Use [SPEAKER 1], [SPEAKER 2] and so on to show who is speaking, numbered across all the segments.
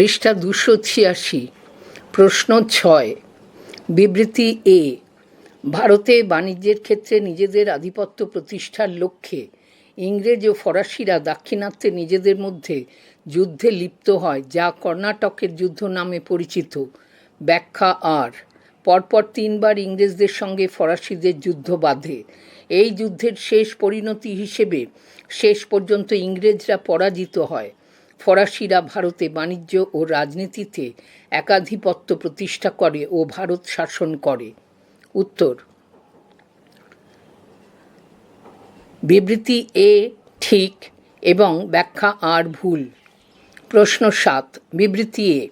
[SPEAKER 1] পৃষ্ঠা দুশো ছিয়াশি, প্রশ্ন ছয়, বিবৃতি এ, ভারতে বাণিজ্যের ক্ষেত্রে নিজেদের আধিপত্য প্রতিষ্ঠার লক্ষ্যে ইংরেজ ও ফরাসিরা দাক্ষিণাত্যে নিজেদের মধ্যে যুদ্ধে লিপ্ত হয়, যা কর্ণাটকের যুদ্ধ নামে পরিচিত। ব্যাখ্যা আর, পরপর তিনবার ইংরেজদের সঙ্গে ফরাসিদের যুদ্ধ বাঁধে। এই যুদ্ধের শেষ পরিণতি হিসেবে শেষ পর্যন্ত ইংরেজরা পরাজিত হয়। ফরাসিরা ভারতে বাণিজ্য ও রাজনীতিতে একাধিপত্য প্রতিষ্ঠা করে ও ভারত শাসন করে। উত্তর। বিবৃতি এ ঠিক এবং ব্যাখ্যা আর ভুল। প্রশ্ন সাত। বিবৃতি এ।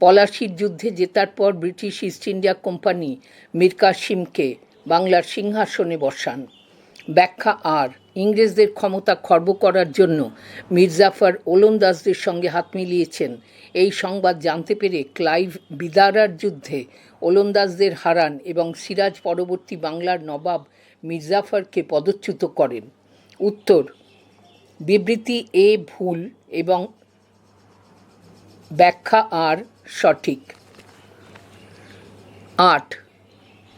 [SPEAKER 1] পলাশির যুদ্ধে জেতার পর British East India company Mir কাসিমকে বাংলার সিংহাসনে বসান। ব্যাখ্যা আর। ইংরেজদের ক্ষমতা খর্ব করার জন্য মির্জাফর ওলন্দাজদের সঙ্গে হাত মিলিয়েছেন। এই সংবাদ জানতে পেরে ক্লাইভ বিদারার যুদ্ধে ওলন্দাজদের হারান এবং সিরাজ পরবর্তী বাংলার নবাব মির্জাফরকে পদচ্যুত করেন। উত্তর, বিবৃতি এ ভুল এবং ব্যাখ্যা আর সঠিক। আট,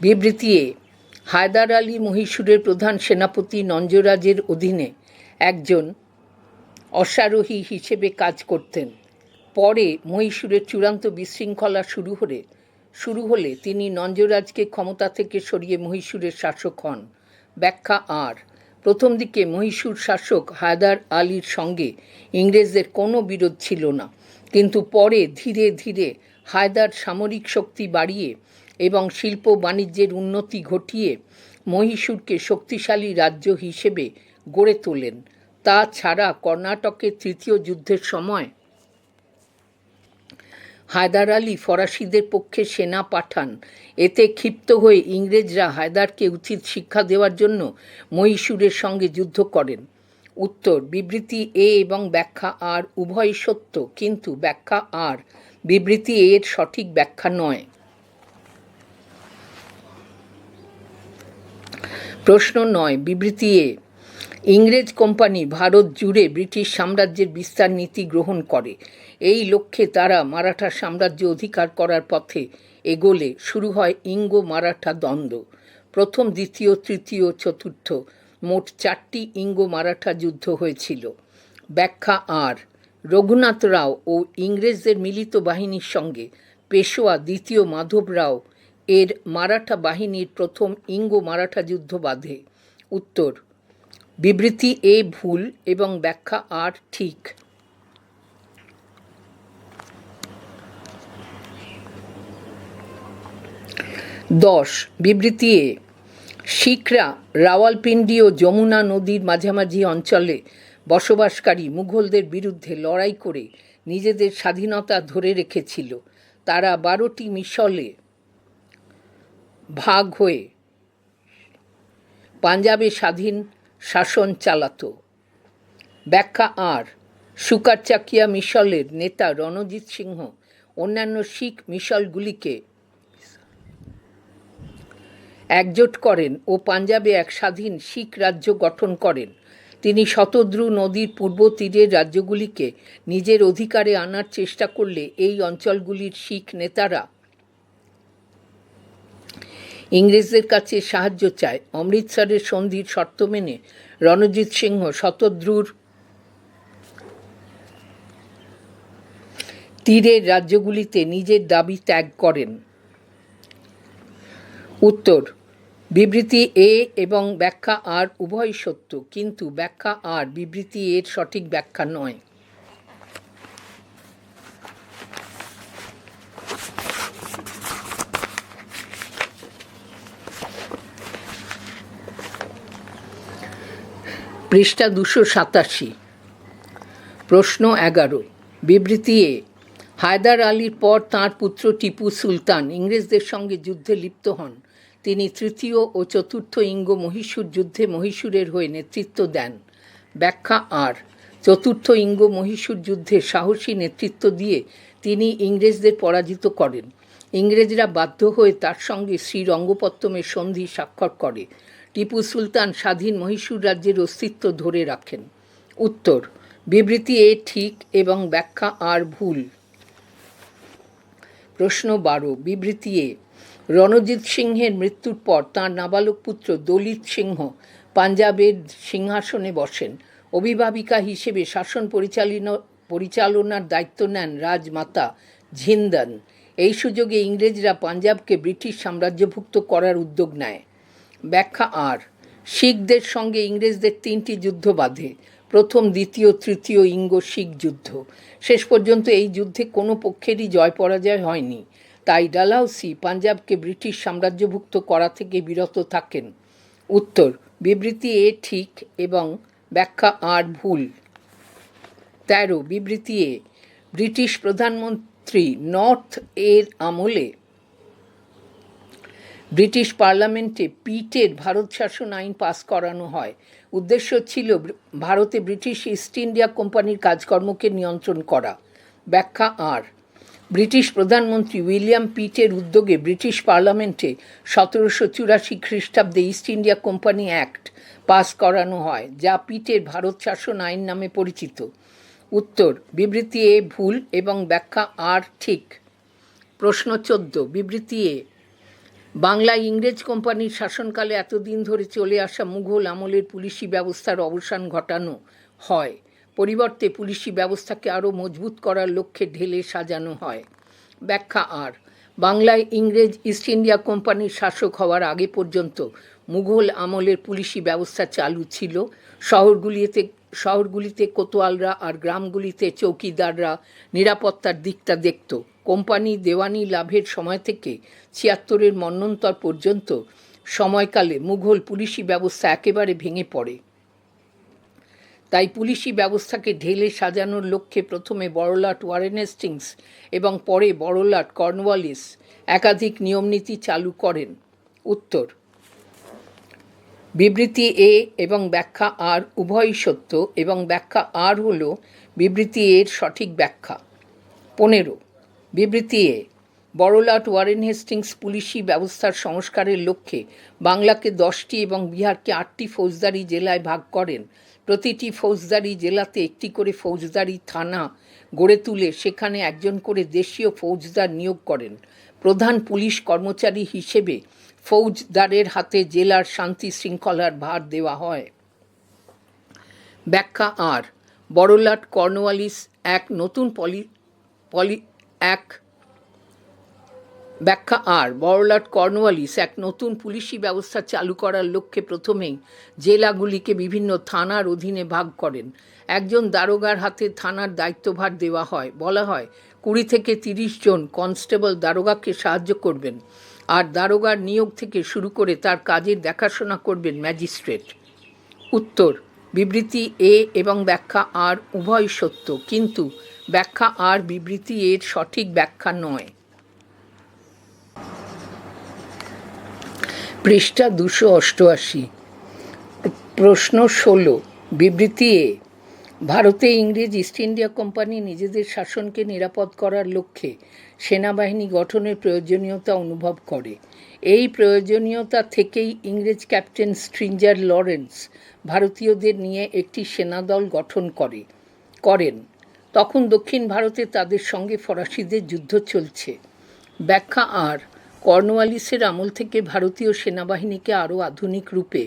[SPEAKER 1] বিবৃতি এ হায়দার আলী মহীশূরের প্রধান সেনাপতি নঞ্জরাজের অধীনে একজন অশ্বারোহী হিসেবে কাজ করতেন। পরে মহীশূরের চূড়ান্ত বিশৃঙ্খলা শুরু হলে শুরু হলে তিনি নঞ্জরাজকে ক্ষমতা থেকে সরিয়ে মহীশূরের শাসক হন। ব্যাখ্যা আর, প্রথম দিকে মহীশূর শাসক হায়দার আলীর সঙ্গে ইংরেজদের কোনো বিরোধ ছিল না। কিন্তু পরে ধীরে ধীরে হায়দার সামরিক শক্তি বাড়িয়ে এবং শিল্প বাণিজ্যের উন্নতি ঘটিয়ে মহীশূরকে শক্তিশালী রাজ্য হিসেবে গড়ে তোলেন। তাছাড়া কর্ণাটকের তৃতীয় যুদ্ধের সময় হায়দার আলী ফরাসিদের পক্ষে সেনা পাঠান। এতে ক্ষিপ্ত হয়ে ইংরেজরা হায়দারকে উচিত শিক্ষা দেওয়ার জন্য মহীশূরের সঙ্গে যুদ্ধ করেন। উত্তর, বিবৃতি এ এবং ব্যাখ্যা আর উভয় সত্য, কিন্তু ব্যাখ্যা আর বিবৃতি এর সঠিক ব্যাখ্যা নয়। প্রশ্ন নয়, বিবৃতি এ, ইংরেজ কোম্পানি ভারত জুড়ে ব্রিটিশ সাম্রাজ্যের বিস্তার নীতি গ্রহণ করে। এই লক্ষ্যে তারা মারাঠা সাম্রাজ্য অধিকার করার পথে এগোলে। শুরু হয় ইঙ্গো মারাঠা দ্বন্দ্ব। প্রথম, দ্বিতীয়, তৃতীয়, চতুর্থ, মোট চারটি ইঙ্গো মারাঠা যুদ্ধ হয়েছিল। ব্যাখ্যা আর, রঘুনাথ রাও ও ইংরেজদের মিলিত বাহিনীর সঙ্গে পেশোয়া দ্বিতীয় মাধব রাও এর মারাঠা বাহিনীর প্রথম ইঙ্গো মারাঠা যুদ্ধ বাঁধে। উত্তর, বিবৃতি এ ভুল এবং ব্যাখ্যা আর ঠিক। দশ, বিবৃতি এ, শিখরা, রাওয়ালপিন্ডি ও যমুনা নদীর মাঝামাঝি অঞ্চলে বসবাসকারী মুঘলদের বিরুদ্ধে লড়াই করে নিজেদের স্বাধীনতা ধরে রেখেছিল। তারা বারোটি মিশলে ভাগ হয়ে পাঞ্জাবে স্বাধীন শাসন চালাত। ব্যাখ্যা আর সুকারচাকিয়া মিশলের নেতা রণজিৎ সিংহ অন্যান্য শিখ মিশলগুলিকে একজোট করেন ও পাঞ্জাবে এক স্বাধীন শিখ রাজ্য গঠন করেন। তিনি শতদ্রু নদীর পূর্ব তীরের রাজ্যগুলিকে নিজের অধিকারে আনার চেষ্টা করলে এই অঞ্চলগুলির শিখ নেতারা ইংরেজদের কাছে সাহায্য চায়। অমৃতসরের সন্ধির শর্ত মেনে রণজিৎ সিংহ শতদ্রুর তীরের রাজ্যগুলিতে নিজের দাবি ত্যাগ করেন। উত্তর, বিবৃতি এ এবং ব্যাখ্যা আর উভয় সত্য, কিন্তু ব্যাখ্যা আর বিবৃতি এর সঠিক ব্যাখ্যা নয়। পৃষ্ঠা দুশো সাতাশি। প্রশ্ন এগারো। বিবৃতি এ, হায়দার আলীর পর তাঁর পুত্র টিপু সুলতান ইংরেজদের সঙ্গে যুদ্ধে লিপ্ত হন। তিনি তৃতীয় ও চতুর্থ ইঙ্গ মহীশূর যুদ্ধে মহীশূরের হয়ে নেতৃত্ব দেন। ব্যাখ্যা আর, চতুর্থ ইঙ্গ মহীশূর যুদ্ধে সাহসী নেতৃত্ব দিয়ে তিনি ইংরেজদের পরাজিত করেন। ইংরেজরা বাধ্য হয়ে তার সঙ্গে শ্রীরঙ্গপত্তমের সন্ধি স্বাক্ষর করে। টিপু সুলতান স্বাধীন মহীশূর রাজ্যের অস্তিত্ব ধরে রাখেন। উত্তর, বিবৃতি এ ঠিক এবং ব্যাখ্যা আর ভুল। প্রশ্ন বারো, বিবৃতি এ, রণজিৎ সিংহের মৃত্যুর পর তাঁর নাবালক পুত্র দলিত সিংহ পাঞ্জাবের সিংহাসনে বসেন। অভিভাবিকা হিসেবে শাসন পরিচালনা, পরিচালনার দায়িত্ব নেন রাজমাতা ঝিন্দন। এই সুযোগে ইংরেজরা পাঞ্জাবকে ব্রিটিশ সাম্রাজ্যভুক্ত করার উদ্যোগ নেয়। ব্যাখ্যা আর। শিখদের সঙ্গে ইংরেজদের তিনটি যুদ্ধ বাঁধে। প্রথম, দ্বিতীয়, তৃতীয় ইঙ্গ শিখ যুদ্ধ। শেষ পর্যন্ত এই যুদ্ধে কোনো পক্ষেরই জয় পরাজয় হয়নি। তাই ডালাউসি পাঞ্জাবকে ব্রিটিশ সাম্রাজ্যভুক্ত করা থেকে বিরত থাকেন। উত্তর, বিবৃতি এ ঠিক এবং ব্যাখ্যা আর ভুল। তেরো, বিবৃতি এ, ব্রিটিশ প্রধানমন্ত্রী নর্থ এর আমলে ব্রিটিশ পার্লামেন্টে পিটের ভারত শাসন আইন পাস করানো হয়। উদ্দেশ্য ছিল ভারতে ব্রিটিশ ইস্ট ইন্ডিয়া কোম্পানির কাজকর্মকে নিয়ন্ত্রণ করা। ব্যাখ্যা আর। ব্রিটিশ প্রধানমন্ত্রী উইলিয়াম পিটের উদ্যোগে ব্রিটিশ পার্লামেন্টে সতেরোশো চুরাশি খ্রিস্টাব্দে East India company act pass করানো হয়, যা পিটের ভারত শাসন আইন নামে পরিচিত। উত্তর, বিবৃতি এ ভুল এবং ব্যাখ্যা আর ঠিক। প্রশ্ন চোদ্দ, বিবৃতি এ বাংলায় ইংরেজ কোম্পানির শাসনকালে এতদিন ধরে চলে আসা মুঘল আমলের পুলিশি ব্যবস্থার অবসান ঘটানো হয়। পরিবর্তে পুলিশি ব্যবস্থাকে আরও মজবুত করার লক্ষ্যে ঢেলে সাজানো হয়। ব্যাখ্যা আর, বাংলায় ইংরেজ ইস্ট ইন্ডিয়া কোম্পানির শাসক হওয়ার আগে পর্যন্ত মুঘল আমলের পুলিশি ব্যবস্থা চালু ছিল। শহরগুলিতে শহরগুলিতে কোতোয়ালরা আর গ্রামগুলিতে চৌকিদাররা নিরাপত্তার দিকটা দেখত। কোম্পানি দেওয়ানি লাভের সময় থেকে ছিয়াত্তরের মন্বন্তর পর্যন্ত সময়কালে মুঘল পুলিশি ব্যবস্থা একেবারে ভেঙে পড়ে। তাই পুলিশি ব্যবস্থাকে ঢেলে সাজানোর লক্ষ্যে প্রথমে বড়লাট ওয়ারেন হেস্টিংস এবং পরে বড়লাট কর্নওয়ালিস একাধিক নিয়মনীতি চালু করেন। উত্তর, বিবৃতি এ এবং ব্যাখ্যা আর উভয়ই সত্য এবং ব্যাখ্যা আর হল বিবৃতি এর সঠিক ব্যাখ্যা। পনেরো বিবৃতি এ বড়লাট ওয়ারেন হেস্টিংস পুলিশি ব্যবস্থার সংস্কারের লক্ষ্যে বাংলাকে দশটি এবং বিহারকে আটটি ফৌজদারি জেলায় ভাগ করেন। প্রতিটি ফৌজদারি জেলাতে একটি করে ফৌজদারি থানা গড়ে তুলে সেখানে একজন করে দেশীয় ফৌজদার নিয়োগ করেন। প্রধান পুলিশ কর্মচারী হিসেবে ফৌজদারের হাতে জেলার শান্তি শৃঙ্খলার ভার দেওয়া হয়। ব্যাখ্যা আর, বড়লাট কর্নওয়ালিস এক নতুন পলি পলি এক ব্যাখ্যা আর। বড়লাট কর্নওয়ালিস এক নতুন পুলিশি ব্যবস্থা চালু করার লক্ষ্যে প্রথমেই জেলাগুলিকে বিভিন্ন থানার অধীনে ভাগ করেন। একজন দারোগার হাতে থানার দায়িত্বভার দেওয়া হয়। বলা হয়, কুড়ি থেকে তিরিশ জন কনস্টেবল দারোগাকে সাহায্য করবেন আর দারোগার নিয়োগ থেকে শুরু করে তার কাজের দেখাশোনা করবেন ম্যাজিস্ট্রেট। উত্তর, বিবৃতি এ এবং ব্যাখ্যা আর উভয় সত্য। কিন্তু ব্যাখ্যা আর বিবৃতি এর সঠিক ব্যাখ্যা নয়। পৃষ্ঠা দুশো অষ্টআশি। প্রশ্ন ষোলো। বিবৃতি এ, ভারতে ইংরেজ ইস্ট ইন্ডিয়া কোম্পানি নিজেদের শাসনকে নিরাপদ করার লক্ষ্যে সেনাবাহিনী গঠনের প্রয়োজনীয়তা অনুভব করে। এই প্রয়োজনীয়তা থেকেই ইংরেজ ক্যাপ্টেন স্ট্রিঞ্জার লরেন্স ভারতীয়দের নিয়ে একটি সেনাদল গঠন করে, করেন। তখন দক্ষিণ ভারতে তাদের সঙ্গে ফরাসিদের যুদ্ধ চলছে। ব্যাখ্যা আর কর্নওয়ালিসের আমল থেকে ভারতীয় সেনাবাহিনীকে আরও আধুনিক রূপে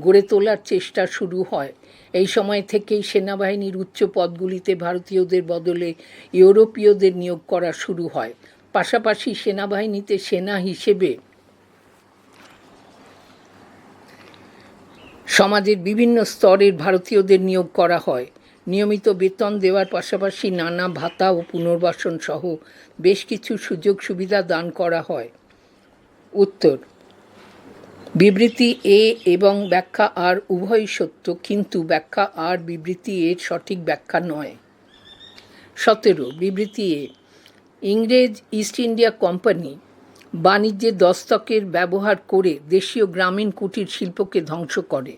[SPEAKER 1] গড়ে তোলার চেষ্টা শুরু হয়। এই সময় থেকেই সেনাবাহিনীর উচ্চ পদগুলিতে ভারতীয়দের বদলে ইউরোপীয়দের নিয়োগ করা শুরু হয়। পাশাপাশি সেনাবাহিনীতে সেনা হিসেবে সমাজের বিভিন্ন স্তরের ভারতীয়দের নিয়োগ করা হয়। নিয়মিত বেতন দেওয়ার পাশাপাশি নানা ভাতা ও পুনর্বাসন সহ বেশ কিছু সুযোগ সুবিধা দান করা হয়। উত্তর, বিবৃতি এ এবং ব্যাখ্যা আর উভয়ই সত্য, কিন্তু ব্যাখ্যা আর বিবৃতি এর সঠিক ব্যাখ্যা নয়। সতেরো, বিবৃতি এ, ইংরেজ ইস্ট ইন্ডিয়া কোম্পানি বাণিজ্যে দস্তকের ব্যবহার করে দেশীয় গ্রামীণ কুটির শিল্পকে ধ্বংস করে।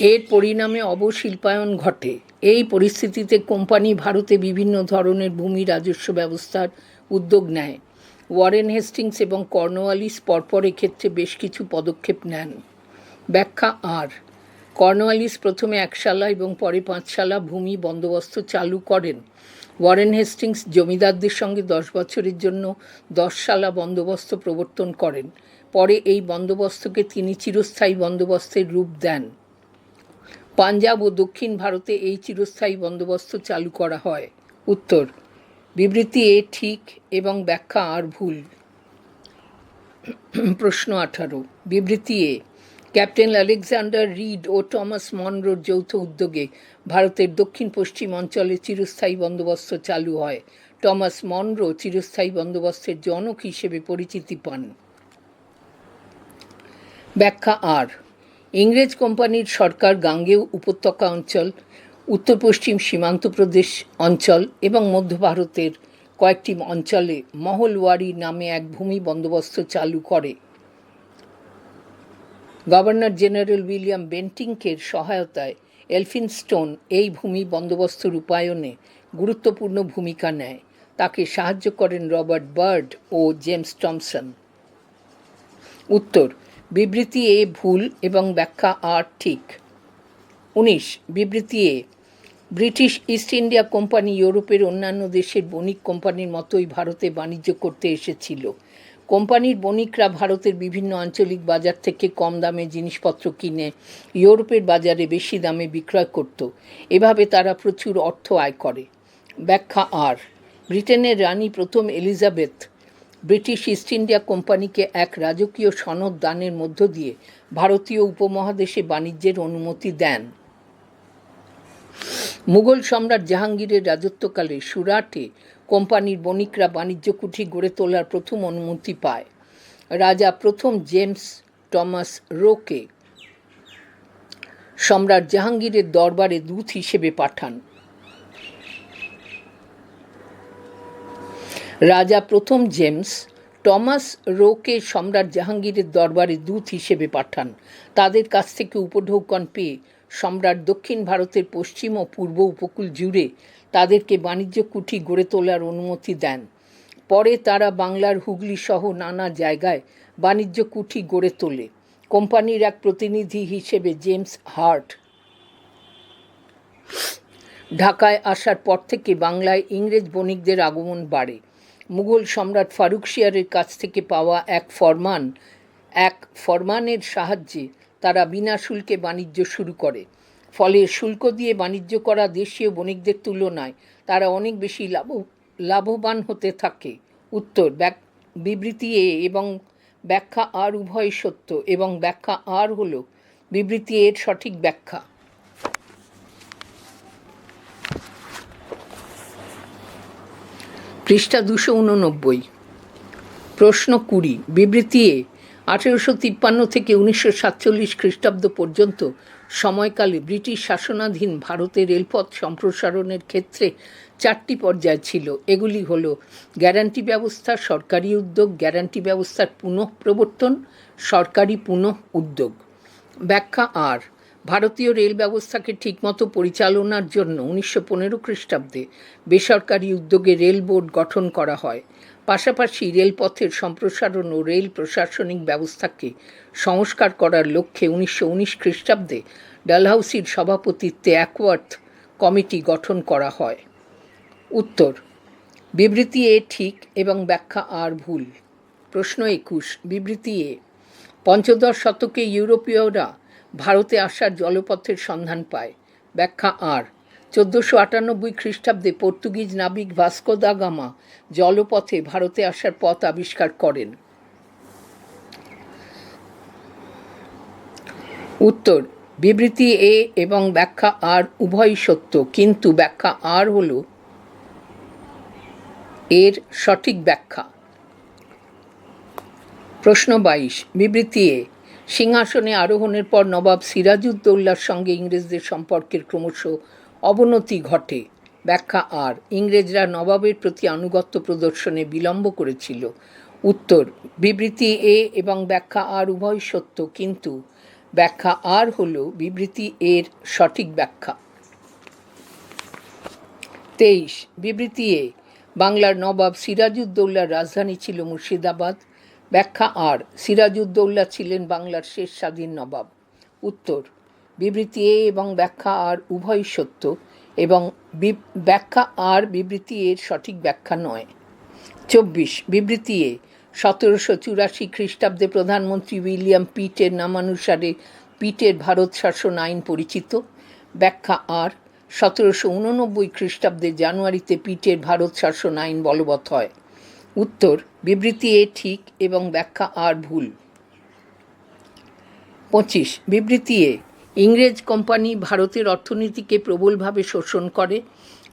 [SPEAKER 1] এর পরিণামে অবশিল্পায়ন ঘটে। এই পরিস্থিতিতে কোম্পানি ভারতে বিভিন্ন ধরনের ভূমি রাজস্ব ব্যবস্থার উদ্যোগ নেয়। ওয়ারেন হেস্টিংস এবং কর্নওয়ালিস পরপর ক্ষেত্রে বেশ কিছু পদক্ষেপ নেন। ব্যাখ্যা আর। কর্নওয়ালিস প্রথমে একশালা এবং পরে পাঁচশালা ভূমি বন্দোবস্ত চালু করেন। ওয়ারেন হেস্টিংস জমিদারদের সঙ্গে দশ বছরের জন্য দশশালা বন্দোবস্ত প্রবর্তন করেন। পরে এই বন্দোবস্তকে তিনি চিরস্থায়ী বন্দোবস্তের রূপ দেন। পাঞ্জাব ও দক্ষিণ ভারতে এই চিরস্থায়ী বন্দোবস্ত চালু করা হয়। উত্তর, বিবৃতি এ ঠিক এবং ব্যাখ্যা আর ভুল। প্রশ্ন আঠারো, বিবৃতি এ, ক্যাপ্টেন আলেকজান্ডার রিড ও টমাস মনরোর যৌথ উদ্যোগে ভারতের দক্ষিণ পশ্চিম অঞ্চলে চিরস্থায়ী বন্দোবস্ত চালু হয়। টমাস মনরো চিরস্থায়ী বন্দোবস্তের জনক হিসেবে পরিচিতি পান। ব্যাখ্যা আর ইংরেজ কোম্পানির সরকার গাঙ্গেয় উপত্যকা অঞ্চল উত্তর পশ্চিম সীমান্ত প্রদেশ অঞ্চল এবং মধ্য ভারতের কয়েকটি অঞ্চলে মহলওয়ারি নামে এক ভূমি বন্দোবস্ত চালু করে। গভর্নর জেনারেল উইলিয়াম বেন্টিংকের সহায়তায় এলফিনস্টোন এই ভূমি বন্দোবস্ত রূপায়ণে গুরুত্বপূর্ণ ভূমিকা নেয়। তাকে সাহায্য করেন রবার্ট বার্ড ও জেমস টমসন। উত্তর বিবৃতি এ ভুল এবং ব্যাখ্যা আর ঠিক। উনিশ, বিবৃতি A, British East India company ইউরোপের অন্যান্য দেশের বণিক কোম্পানির মতোই ভারতে বাণিজ্য করতে এসেছিল। কোম্পানির বণিকরা ভারতের বিভিন্ন আঞ্চলিক বাজার থেকে কম দামে জিনিসপত্র কিনে ইউরোপের বাজারে বেশি দামে বিক্রয় করত। এভাবে তারা প্রচুর অর্থ আয় করে। ব্যাখ্যা আর, ব্রিটেনের রানী প্রথম এলিজাবেথ ব্রিটিশ ইস্ট ইন্ডিয়া কোম্পানিকে এক রাজকীয় সনদ দানের মধ্য দিয়ে ভারতীয় উপমহাদেশে বাণিজ্যের অনুমতি দেন। মুঘল সম্রাট জাহাঙ্গীরের রাজত্বকালে সুরাটে কোম্পানির বণিকরা বাণিজ্য কুঠি গড়ে তোলার প্রথম অনুমতি পায়। রাজা প্রথম জেমস টমাস রোকে সম্রাট জাহাঙ্গীরের দরবারে দূত হিসেবে পাঠান। রাজা প্রথম জেমস, টমাস রোকে সম্রাট জাহাঙ্গীরের দরবারে দূত হিসেবে পাঠান। তাদের কাছ থেকে উপঢৌকন পেয়ে সম্রাট দক্ষিণ ভারতের পশ্চিম ও পূর্ব উপকূল জুড়ে তাদেরকে বাণিজ্য কুঠি গড়ে তোলার অনুমতি দেন। পরে তারা বাংলার হুগলি সহ নানা জায়গায় বাণিজ্য কুঠি গড়ে তোলে। কোম্পানির এক প্রতিনিধি হিসেবে জেমস হার্ট। ঢাকায় আসার পর থেকে বাংলায় ইংরেজ বণিকদের আগমন বাড়ে। মুঘল সম্রাট ফারুক শিয়ারের কাছ থেকে পাওয়া এক ফরমান, এক ফরমানের সাহায্যে তারা বিনা শুল্কে বাণিজ্য শুরু করে। ফলে শুল্ক দিয়ে বাণিজ্য করা দেশীয় বণিকদের তুলনায় তারা অনেক বেশি লাভ, লাভবান হতে থাকে। উত্তর, ব্যাক, বিবৃতি এ এবং ব্যাখ্যা আর উভয় সত্য এবং ব্যাখ্যা আর হল বিবৃতি এর সঠিক ব্যাখ্যা। পৃষ্ঠা দুশো উননব্বই। প্রশ্ন কুড়ি। বিবৃতি এ, আঠেরোশো তিপ্পান্ন থেকে উনিশশো সাতচল্লিশ খ্রিস্টাব্দ পর্যন্ত সময়কালে ব্রিটিশ শাসনাধীন ভারতের রেলপথ সম্প্রসারণের ক্ষেত্রে চারটি পর্যায় ছিল। এগুলি হল গ্যারান্টি ব্যবস্থা, সরকারি উদ্যোগ, গ্যারান্টি ব্যবস্থার পুনঃপ্রবর্তন সরকারি পুনঃ উদ্যোগ। ব্যাখ্যা আর। ভারতীয় রেল ব্যবস্থাকে ঠিকমতো পরিচালনার জন্য উনিশশো পনেরো খ্রিস্টাব্দে বেসরকারি উদ্যোগে রেল বোর্ড গঠন করা হয়। পাশাপাশি রেলপথের সম্প্রসারণ ও রেল প্রশাসনিক ব্যবস্থাকে সংস্কার করার লক্ষ্যে উনিশশো উনিশ খ্রিস্টাব্দে ডালহাউসির সভাপতিত্বে অ্যাকওয়ার্থ কমিটি গঠন করা হয়। উত্তর, বিবৃতি এ ঠিক এবং ব্যাখ্যা আর ভুল। প্রশ্ন একুশ, বিবৃতি এ, পঞ্চদশ শতকে ইউরোপীয়রা ভারতে আসার জলপথের সন্ধান পায়। ব্যাখ্যা আর। চোদ্দোশো আটানব্বই খ্রিস্টাব্দে পর্তুগিজ নাবিক ভাস্কো দা গামা জলপথে ভারতে আসার পথ আবিষ্কার করেন। উত্তর। বিবৃতি এ এবং ব্যাখ্যা আর উভয়ই সত্য, কিন্তু ব্যাখ্যা আর হল এর সঠিক ব্যাখ্যা। প্রশ্ন বাইশ। বিবৃতি এ। সিংহাসনে আরোহণের পর নবাব সিরাজউদ্দৌল্লার সঙ্গে ইংরেজদের সম্পর্কের ক্রমশ অবনতি ঘটে। ব্যাখ্যা আর, ইংরেজরা নবাবের প্রতি আনুগত্য প্রদর্শনে বিলম্ব করেছিল। উত্তর, বিবৃতি এ এবং ব্যাখ্যা আর উভয় সত্য, কিন্তু ব্যাখ্যা আর হল বিবৃতি এর সঠিক ব্যাখ্যা। তেইশ, বিবৃতি এ, বাংলার নবাব সিরাজউদ্দৌলার রাজধানী ছিল মুর্শিদাবাদ। ব্যাখ্যা আর। সিরাজউদ্দৌলা ছিলেন বাংলার শেষ স্বাধীন নবাব। উত্তর, বিবৃতি এ এবং ব্যাখ্যা আর উভয় সত্য এবং ব্যাখ্যা আর বিবৃতি এর সঠিক ব্যাখ্যা নয়। চব্বিশ, বিবৃতি এ, সতেরোশো চুরাশি খ্রিস্টাব্দে প্রধানমন্ত্রী উইলিয়াম পিটের নামানুসারে পিটের ভারত শাসন আইন পরিচিত। ব্যাখ্যা আর, সতেরোশো উননব্বই খ্রিস্টাব্দে জানুয়ারিতে পিটের ভারত শাসন আইন বলবৎ হয়। উত্তর, বিবৃতি এ ঠিক এবং ব্যাখ্যা আর ভুল। পঁচিশ, বিবৃতি এ, ইংরেজ কোম্পানি ভারতের অর্থনীতিকে প্রবলভাবে শোষণ করে,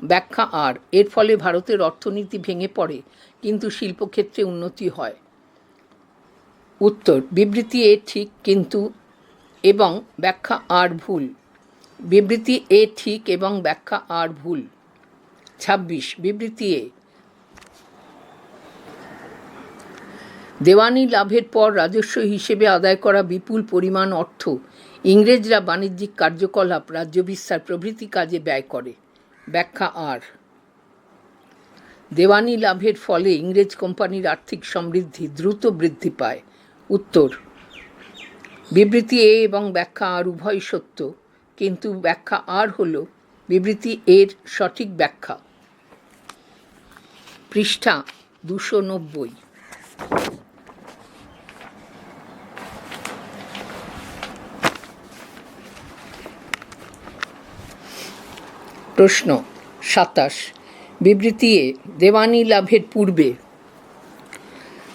[SPEAKER 1] ব্যাখ্যা আর, এর ফলে ভারতের অর্থনীতি ভেঙে পড়ে, কিন্তু শিল্পক্ষেত্রে উন্নতি হয়। উত্তর, বিবৃতি এ ঠিক কিন্তু, এবং ব্যাখ্যা আর ভুল। বিবৃতি এ ঠিক এবং ব্যাখ্যা আর ভুল। ছাব্বিশ, বিবৃতি এ দেওয়ানি লাভের পর রাজস্ব হিসেবে আদায় করা বিপুল পরিমাণ অর্থ ইংরেজরা বাণিজ্যিক কার্যকলাপ, রাজ্য বিস্তার, প্রভৃতি কাজে ব্যয় করে। ব্যাখ্যা আর। দেওয়ানি লাভের ফলে ইংরেজ কোম্পানির আর্থিক সমৃদ্ধি দ্রুত বৃদ্ধি পায়। উত্তর। বিবৃতি এ এবং ব্যাখ্যা আর উভয় সত্য, কিন্তু ব্যাখ্যা আর হল বিবৃতি এর সঠিক ব্যাখ্যা। পৃষ্ঠা দুশো নব্বই। প্রশ্ন, সাতাশ বিবৃতি এ দেওয়ানি লাভের পূর্বে,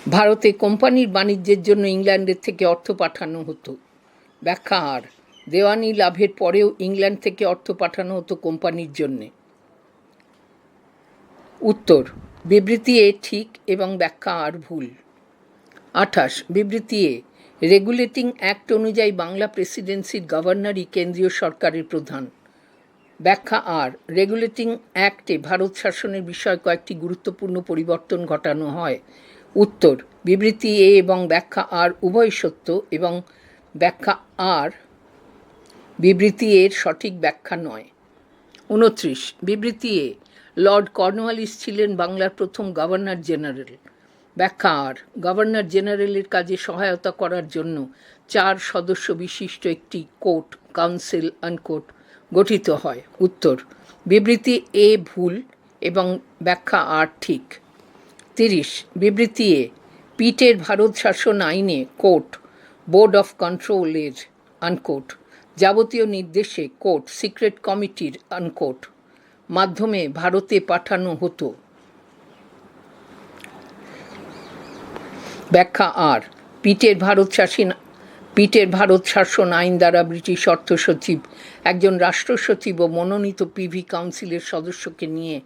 [SPEAKER 1] ভারতে কোম্পানির বাণিজ্যের জন্য ইংল্যান্ডের থেকে অর্থ পাঠানো হতো। ব্যাখ্যা আর, দেওয়ানি লাভের পরেও ইংল্যান্ড থেকে অর্থ পাঠানো হতো কোম্পানির জন্যে। উত্তর বিবৃতি এ ঠিক এবং ব্যাখ্যা আর ভুল। আঠাশ বিবৃতি এ রেগুলেটিং অ্যাক্ট অনুযায়ী বাংলা প্রেসিডেন্সির গভর্নরই কেন্দ্রীয় সরকারের প্রধান। ব্যাখ্যা আর। রেগুলেটিং অ্যাক্টে ভারত শাসনের বিষয়ে কয়েকটি গুরুত্বপূর্ণ পরিবর্তন ঘটানো হয়। উত্তর, বিবৃতি এ এবং ব্যাখ্যা আর উভয় সত্য এবং ব্যাখ্যা আর বিবৃতি এর সঠিক ব্যাখ্যা নয়। উনত্রিশ, বিবৃতি এ, লর্ড কর্নওয়ালিস ছিলেন বাংলার প্রথম গভর্নর জেনারেল। ব্যাখ্যা আর, গভর্নর জেনারেলের কাজে সহায়তা করার জন্য চার সদস্য বিশিষ্ট একটি কোর্ট, কাউন্সিল আনকোট গঠিত হয়। উত্তর, বিবৃতি এ ভুল এবং ব্যাখ্যা আর ঠিক। তিরিশ, বিবৃতি এ, পিটের ভারত শাসন আইনে কোর্ট, বোর্ড অফ কন্ট্রোলের আনকোট, যাবতীয় নির্দেশে কোর্ট, সিক্রেট কমিটির আনকোট, মাধ্যমে ভারতে পাঠানো হতো। ব্যাখ্যা আর, পিটের ভারত শাসন পিটের ভারত শাসন আইন দ্বারা ব্রিটিশ অর্থ সচিব। একজন রাষ্ট্র সচিব ও মনোনীত পিভি কাউন্সিলের সদস্যকে নিয়ে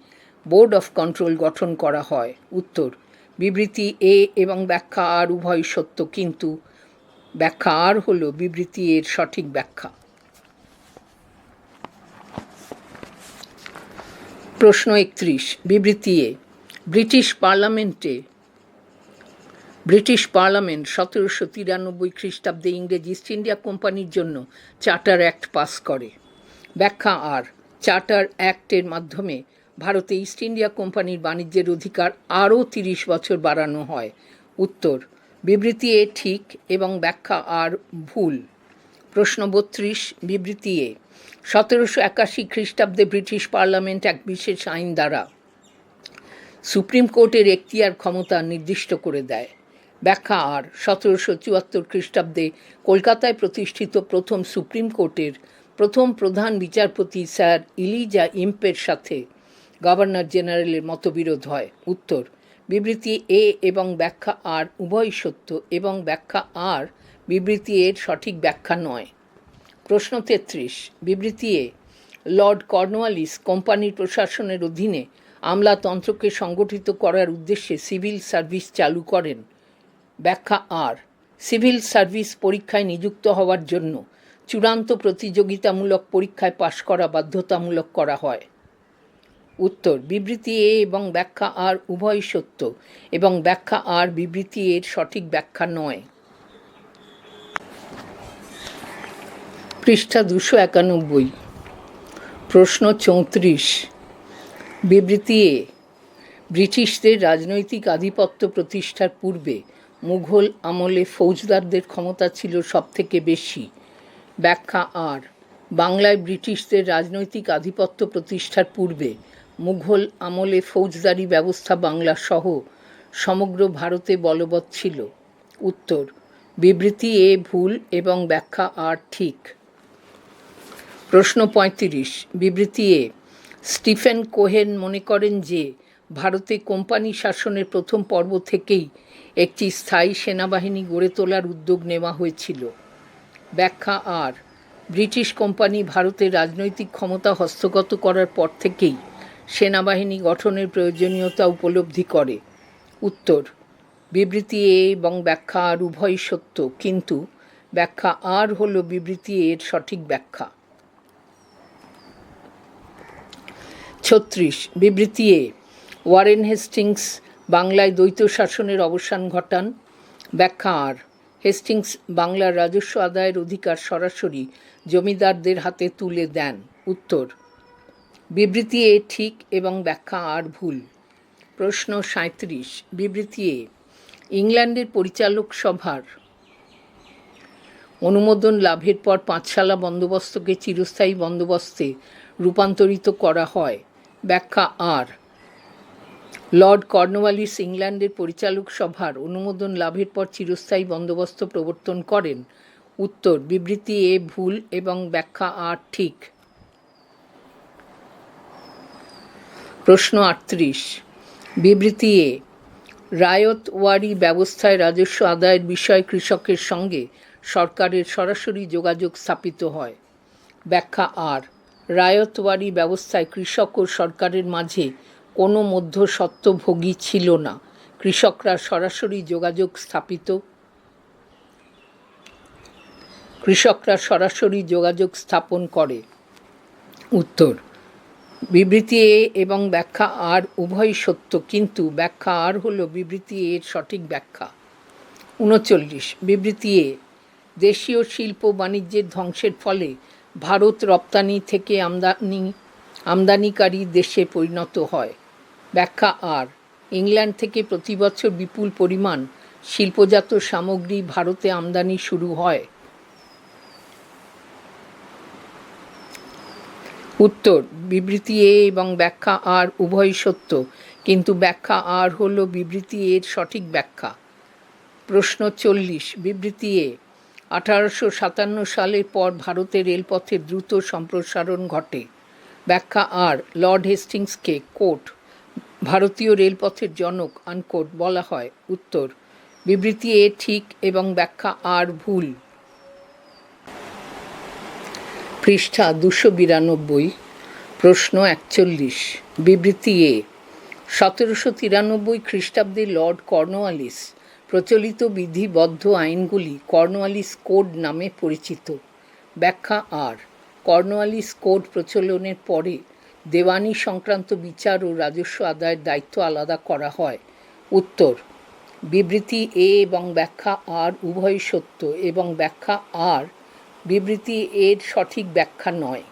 [SPEAKER 1] বোর্ড অফ কন্ট্রোল গঠন করা হয়। উত্তর, বিবৃতি এ এবং ব্যাখ্যা আর উভয় সত্য, কিন্তু ব্যাখ্যা আর হল বিবৃতি এর সঠিক ব্যাখ্যা। প্রশ্ন একত্রিশ, বিবৃতি এ ব্রিটিশ পার্লামেন্টে ব্রিটিশ পার্লামেন্ট সতেরোশো তিরানব্বই খ্রিস্টাব্দে ইংরেজ ইস্ট ইন্ডিয়া কোম্পানির জন্য চার্টার অ্যাক্ট পাস করে। ব্যাখ্যা আর, চার্টার অ্যাক্টের মাধ্যমে ভারতে ইস্ট ইন্ডিয়া কোম্পানির বাণিজ্যের অধিকার আরও তিরিশ বছর বাড়ানো হয়। উত্তর, বিবৃতি এ ঠিক এবং ব্যাখ্যা আর ভুল। প্রশ্ন বত্রিশ, বিবৃতি এ, সতেরোশো একাশি খ্রিস্টাব্দে ব্রিটিশ পার্লামেন্ট এক বিশেষ আইন দ্বারা সুপ্রিম কোর্টের এখতিয়ার ক্ষমতা নির্দিষ্ট করে দেয়। ব্যাখ্যা আর সতেরোশো চুয়াত্তর খ্রিস্টাব্দে কলকাতায় প্রতিষ্ঠিত প্রথম সুপ্রিম কোর্টের প্রথম প্রধান বিচারপতি স্যার ইলিজা ইম্পের সাথে গভর্নর জেনারেলের মতবিরোধ হয়। উত্তর, বিবৃতি এ এবং ব্যাখ্যা আর উভয় সত্য এবং ব্যাখ্যা আর বিবৃতি এর সঠিক ব্যাখ্যা নয়। প্রশ্ন তেত্রিশ, বিবৃতি এ, লর্ড কর্নওয়ালিস কোম্পানির প্রশাসনের অধীনে আমলাতন্ত্রকে সংগঠিত করার উদ্দেশ্যে সিভিল সার্ভিস চালু করেন। ব্যাখ্যা আর। সিভিল সার্ভিস পরীক্ষায় নিযুক্ত হওয়ার জন্য চূড়ান্ত প্রতিযোগিতামূলক পরীক্ষায় পাশ করা বাধ্যতামূলক করা হয়। উত্তর, বিবৃতি এ এবং ব্যাখ্যা আর উভয় সত্য এবং ব্যাখ্যা আর বিবৃতি এর সঠিক ব্যাখ্যা নয়। পৃষ্ঠা দুশো একানব্বই। প্রশ্ন চৌত্রিশ। বিবৃতি এ। ব্রিটিশদের রাজনৈতিক আধিপত্য প্রতিষ্ঠার পূর্বে মুঘল আমলে ফৌজদারদের ক্ষমতা ছিল সবথেকে বেশি। ব্যাখ্যা আর। বাংলায় ব্রিটিশদের রাজনৈতিক আধিপত্য প্রতিষ্ঠার পূর্বে মুঘল আমলে ফৌজদারি ব্যবস্থা বাংলা সহ সমগ্র ভারতে বলবৎ ছিল। উত্তর, বিবৃতি এ ভুল এবং ব্যাখ্যা আর ঠিক। প্রশ্ন পঁয়ত্রিশ, বিবৃতি এ, স্টিফেন কোহেন মনে করেন যে ভারতে কোম্পানি শাসনের প্রথম পর্ব থেকেই একটি স্থায়ী সেনাবাহিনী গড়ে তোলার উদ্যোগ নেওয়া হয়েছিল। ব্যাখ্যা আর, ব্রিটিশ কোম্পানি ভারতের রাজনৈতিক ক্ষমতা হস্তগত করার পর থেকেই সেনাবাহিনী গঠনের প্রয়োজনীয়তা উপলব্ধি করে। উত্তর, বিবৃতি এ এবং ব্যাখ্যা আর উভয় সত্য, কিন্তু ব্যাখ্যা আর হল বিবৃতি এর সঠিক ব্যাখ্যা। ছত্রিশ, বিবৃতি এ ওয়ারেন হেস্টিংস বাংলায় দ্বৈত শাসনের অবসান ঘটান। ব্যাখ্যা আর, হেস্টিংস বাংলার রাজস্ব আদায়ের অধিকার সরাসরি জমিদারদের হাতে তুলে দেন। উত্তর, বিবৃতি এ ঠিক এবং ব্যাখ্যা আর ভুল। প্রশ্ন সাঁত্রিশ বিবৃতি এ, ইংল্যান্ডের পরিচালক সভার অনুমোদন লাভের পর পাঁচশালা বন্দোবস্তকে চিরস্থায়ী বন্দোবস্তে রূপান্তরিত করা হয়। ব্যাখ্যা আর লর্ড কর্নওয়ালিস ইংল্যান্ডের পরিচালক সভার অনুমোদন লাভের পর চিরস্থায়ী বন্দোবস্ত প্রবর্তন করেন। উত্তর, বিবৃতি এ ভুল এবং ব্যাখ্যা আর ঠিক। প্রশ্ন আটত্রিশ। বিবৃতি এ, রায়তওয়ারি ব্যবস্থায় রাজস্ব আদায়ের বিষয়ে কৃষকের সঙ্গে সরকারের সরাসরি যোগাযোগ স্থাপিত হয়। ব্যাখ্যা আর, রায়তওয়ারি ব্যবস্থায় কৃষক ও সরকারের মাঝে কোনো মধ্যস্বত্বভোগী ছিল না। কৃষকরা সরাসরি যোগাযোগ স্থাপিত। কৃষকরা সরাসরি যোগাযোগ স্থাপন করে। উত্তর, বিবৃতি এ এবং ব্যাখ্যা আর উভয়ই সত্য, কিন্তু ব্যাখ্যা আর হল বিবৃতি এর সঠিক ব্যাখ্যা। উনচল্লিশ, বিবৃতি এ, দেশীয় শিল্প বাণিজ্যের ধ্বংসের ফলে ভারত রপ্তানি থেকে আমদানি, আমদানিকারী দেশে পরিণত হয়। ব্যাখ্যা আর। ইংল্যান্ড থেকে প্রতি বছর বিপুল পরিমাণ শিল্পজাত সামগ্রী ভারতে আমদানি শুরু হয়। উত্তর, বিবৃতি এ এবং ব্যাখ্যা আর উভয় সত্য, কিন্তু ব্যাখ্যা আর হল বিবৃতি এর সঠিক ব্যাখ্যা। প্রশ্ন চল্লিশ, বিবৃতি এ, আঠারোশো সাতান্ন সালের পর ভারতের রেলপথের দ্রুত সম্প্রসারণ ঘটে। ব্যাখ্যা আর, লর্ড হেস্টিংসকে কোর্ট ভারতীয় রেলপথের জনক আনকোট বলা হয়। উত্তর, বিবৃতি এ ঠিক এবং ব্যাখ্যা আর ভুল। পৃষ্ঠা দুশো বিরানব্বই, প্রশ্ন একচল্লিশ, বিবৃতি এ। সতেরোশো তিরানব্বই খ্রিস্টাব্দে লর্ড কর্নওয়ালিস প্রচলিত বিধিবদ্ধ আইনগুলি কর্নওয়ালিস কোড নামে পরিচিত। ব্যাখ্যা আর কর্নওয়ালিস কোড প্রচলনের পরে দেওয়ানি সংক্রান্ত বিচার ও রাজস্ব আদায়ের দায়িত্ব আলাদা করা হয়। উত্তর, বিবৃতি এ এবং ব্যাখ্যা আর উভয় সত্য এবং ব্যাখ্যা আর বিবৃতি এর সঠিক ব্যাখ্যা নয়।